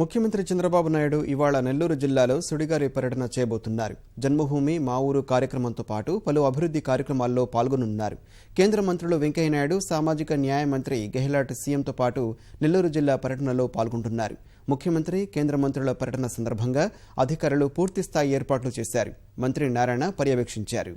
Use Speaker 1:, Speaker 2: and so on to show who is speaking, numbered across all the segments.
Speaker 1: ముఖ్యమంత్రి చంద్రబాబు నాయుడు ఇవాళ నెల్లూరు జిల్లాలో సుడిగారి పర్యటన చేయబోతున్నారు. జన్మభూమి మా ఊరు కార్యక్రమంతో పాటు పలు అభివృద్ధి కార్యక్రమాల్లో పాల్గొనున్నారు. కేంద్ర మంత్రులు వెంకయ్యనాయుడు సామాజిక న్యాయ మంత్రి గెహ్లాట్ సీఎంతో పాటు నెల్లూరు జిల్లా పర్యటనలో పాల్గొంటున్నారు. ముఖ్యమంత్రి కేంద్ర మంత్రుల పర్యటన సందర్భంగా అధికారులు పూర్తిస్థాయి ఏర్పాట్లు చేశారు. మంత్రి నారాయణ పర్యవేక్షించారు.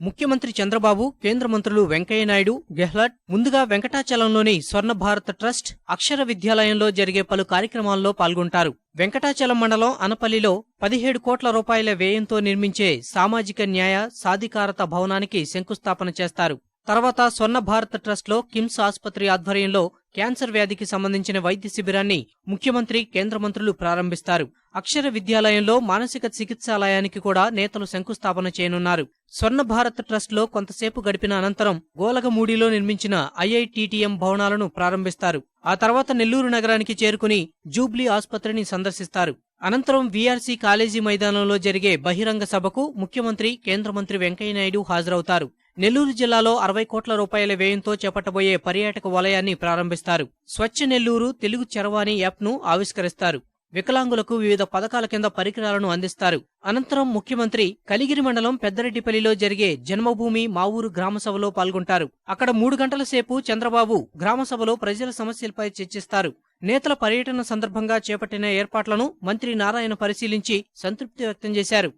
Speaker 2: ముఖ్యమంత్రి చంద్రబాబు కేంద్ర మంత్రులు వెంకయ్యనాయుడు గెహ్లాట్ ముందుగా వెంకటాచలంలోని స్వర్ణ భారత ట్రస్ట్ అక్షర విద్యాలయంలో జరిగే పలు కార్యక్రమాల్లో పాల్గొంటారు. వెంకటాచలం మండలం అనపల్లిలో పదిహేడు కోట్ల రూపాయల వ్యయంతో నిర్మించే సామాజిక న్యాయ సాధికారత భవనానికి శంకుస్థాపన చేస్తారు. తర్వాత స్వర్ణ భారత్ ట్రస్ట్లో కిమ్స్ ఆసుపత్రి ఆధ్వర్యంలో క్యాన్సర్ వ్యాధికి సంబంధించిన వైద్య శిబిరాన్ని ముఖ్యమంత్రి కేంద్ర మంత్రులు ప్రారంభిస్తారు. అక్షర విద్యాలయంలో మానసిక చికిత్సాలయానికి కూడా నేతలు శంకుస్థాపన చేయనున్నారు. స్వర్ణ భారత్ ట్రస్ట్లో కొంతసేపు గడిపిన అనంతరం గోలగమూడిలో నిర్మించిన ఐఐటిటిఎం భవనాలను ప్రారంభిస్తారు. ఆ తర్వాత నెల్లూరు నగరానికి చేరుకుని జూబ్లీ ఆసుపత్రిని సందర్శిస్తారు. అనంతరం వీఆర్సీ కాలేజీ మైదానంలో జరిగే బహిరంగ సభకు ముఖ్యమంత్రి కేంద్ర మంత్రి వెంకయ్యనాయుడు హాజరవుతారు. నెల్లూరు జిల్లాలో అరవై కోట్ల రూపాయల వ్యయంతో చేపట్టబోయే పర్యాటక వలయాన్ని ప్రారంభిస్తారు. స్వచ్ఛ నెల్లూరు తెలుగు చరవాణి యాప్ను ఆవిష్కరిస్తారు. వికలాంగులకు వివిధ పథకాల కింద పరికరాలను అందిస్తారు. అనంతరం ముఖ్యమంత్రి కలిగిరి మండలం పెద్దరెడ్డిపల్లిలో జరిగే జన్మభూమి మా ఊరు గ్రామసభలో పాల్గొంటారు. అక్కడ మూడు గంటల సేపు చంద్రబాబు గ్రామసభలో ప్రజల సమస్యలపై చర్చిస్తారు. నేతల పర్యటన సందర్భంగా చేపట్టిన ఏర్పాట్లను మంత్రి నారాయణ పరిశీలించి సంతృప్తి వ్యక్తం చేశారు.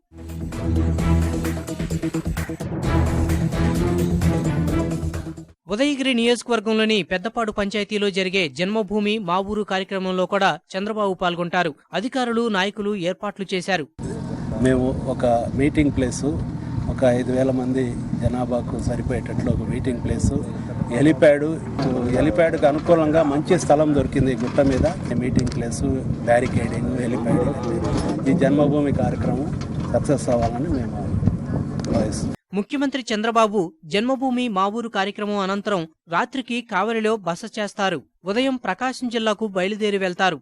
Speaker 2: ఉదయగిరి నియోజకవర్గంలోని పెద్దపాడు పంచాయతీలో జరిగే జన్మభూమి మా ఊరు కార్యక్రమంలో కూడా చంద్రబాబు పాల్గొంటారు. అధికారులు నాయకులు ఏర్పాట్లు చేశారు.
Speaker 3: మేము ఒక మీటింగ్ ప్లేసు ఒక ఐదు వేల మంది జనాభాకు సరిపోయేటట్లు ఒక మీటింగ్ ప్లేసు హెలిప్యాడ్ హెలిప్యాడ్కి అనుకూలంగా మంచి స్థలం దొరికింది గుట్ట మీద. Meeting place barricading helipad. ఈ జన్మభూమి కార్యక్రమం సక్సెస్ అవ్వాలని మేము
Speaker 2: ముఖ్యమంత్రి చంద్రబాబు జన్మభూమి మా ఊరు కార్యక్రమం అనంతరం రాత్రికి కావలిలో బస చేస్తారు. ఉదయం ప్రకాశం జిల్లాకు బయలుదేరి వెళ్తారు.